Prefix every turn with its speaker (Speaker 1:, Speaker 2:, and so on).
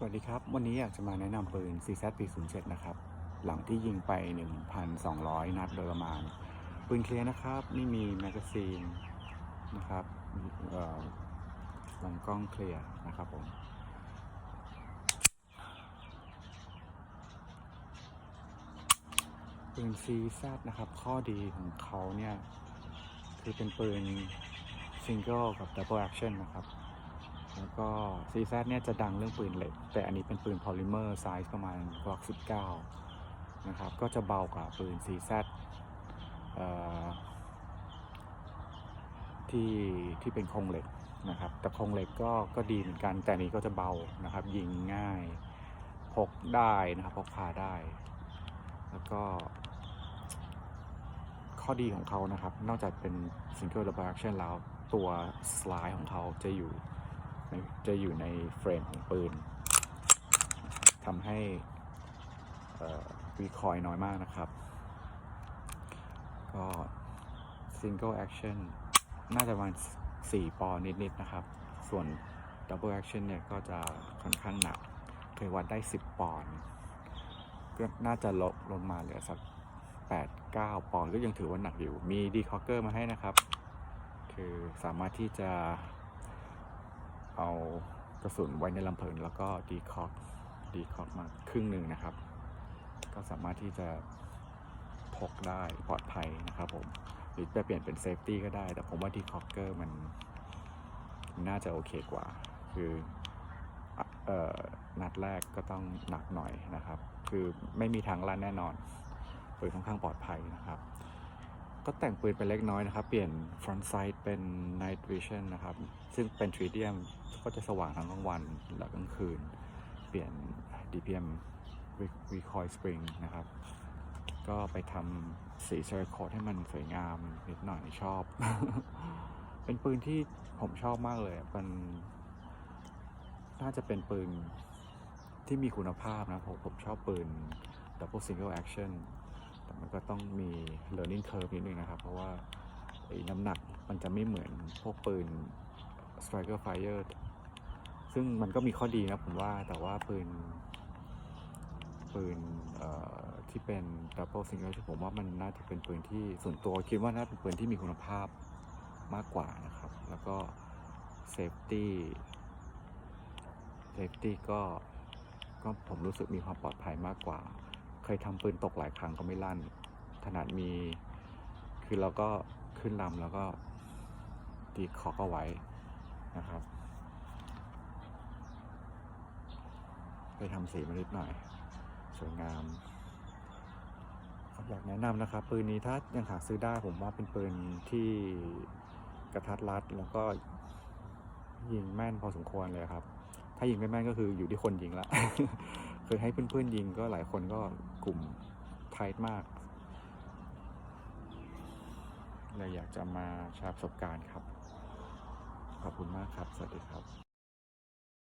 Speaker 1: สวัสดีครับ วันนี้อยากจะมาแนะนำปืน CZ P07 นะครับ หลังที่ยิงไป 1,200 นัดโดยประมาณ ปืนเคลียร์นะครับไม่มีแมกกาซีนนะครับลำกล้องเคลียร์นะครับผม ปืน CZ นะครับ ข้อดีของเขาเนี่ย คือเป็นปืน Single กับ Double Action นะครับ แล้วก็ CZ เนี่ยจะดังเรื่องปืนเหล็ก แต่อันนี้เป็นปืนพอลิเมอร์ไซส์ประมาณ Glock 19 นะครับ ก็จะเบากว่าปืน CZ เอ่อที่ที่เป็นโครงเหล็กนะครับ แต่โครงเหล็กก็ก็ดีเหมือนกัน แต่อันนี้ก็จะเบานะครับ ยิงง่าย พกได้นะครับ พกพาได้ แล้วก็ข้อดีของเขานะครับ นอกจากเป็น Single Double Action แล้วตัวสไลด์ของเขาจะอยู่ จะอยู่ในเฟรมของปืนทำให้วีคอยน้อยมากนะครับ ก็ Single Action น่าจะประมาณ4ปอนิดๆนะครับ ส่วน Double Action เนี่ยก็จะค่อนข้างหนัก เคยวัดได้ 10 ปอนด์ก็น่าจะลดลงมาเหลือสัก 8 9 ปอนด์ก็ยังถือว่าหนักอยู่ มีดีคอ c เกอร์มาให้นะครับ คือสามารถที่จะ เอากระสุนไว้ในลำเพลิงแล้วก็ดีคอกดีคอกมาครึ่งหนึ่งนะครับ ก็สามารถที่จะพกได้ปลอดภัยนะครับผมหรือจะเปลี่ยนเป็นเซฟตี้ก็ได้ แต่ผมว่าดีคอกเกอร์มันน่าจะโอเคกว่า คือเอ่อนัดแรกก็ต้องหนักหน่อยนะครับ คือไม่มีทางลั่นแน่นอนปืนค่อนข้างปลอดภัยนะครับ ก็แต่งปืนไปเล็กน้อยนะครับ เปลี่ยน front sight เป็น night vision นะครับ ซึ่งเป็น tritium ก็จะสว่างทั้งกลางวันและกลางคืน เปลี่ยน DPM recoil spring นะครับ ก็ไปทำสีเซอร์โคดให้มันสวยงามนิดหน่อยชอบ เป็นปืนที่ผมชอบมากเลย มันน่าจะเป็นปืนที่มีคุณภาพนะ ผมผมชอบปืน double single action มันก็ต้องมี learning curve นิดนึงนะครับ เพราะว่าน้ำหนักมันจะไม่เหมือนพวกปืน striker fire ซึ่งมันก็มีข้อดีนะผมว่าแต่ว่าปืน ปืนที่เป็น double single ที่ผมว่ามันน่าจะเป็นปืนที่ส่วนตัวคิดว่าน่าเป็นปืนที่มีคุณภาพมากกว่านะครับ แล้วก็ safety safety ก็ก็ผมรู้สึกมีความปลอดภัยมากกว่า เคยทำปืนตกหลายครั้งก็ไม่ลั่น ขนาดมี คือเราก็ขึ้นลำแล้วก็ดีคอกเอาไว้นะครับไปทำสีมานิดหน่อย สวยงามอยากแนะนำนะครับ ปืนนี้ถ้ายังหาซื้อได้ผมว่าเป็นปืนที่กระทัดรัดแล้วก็ยิงแม่นพอสมควรเลยครับ ถ้ายิงไม่แม่นก็คืออยู่ที่คนยิงละ คยให้เพื่อนๆยิงก็หลายคนก็กลุ่มไทท์มากเลยอยากจะมาแชร์ประสบการณ์ครับ ขอบคุณมากครับ สวัสดีครับ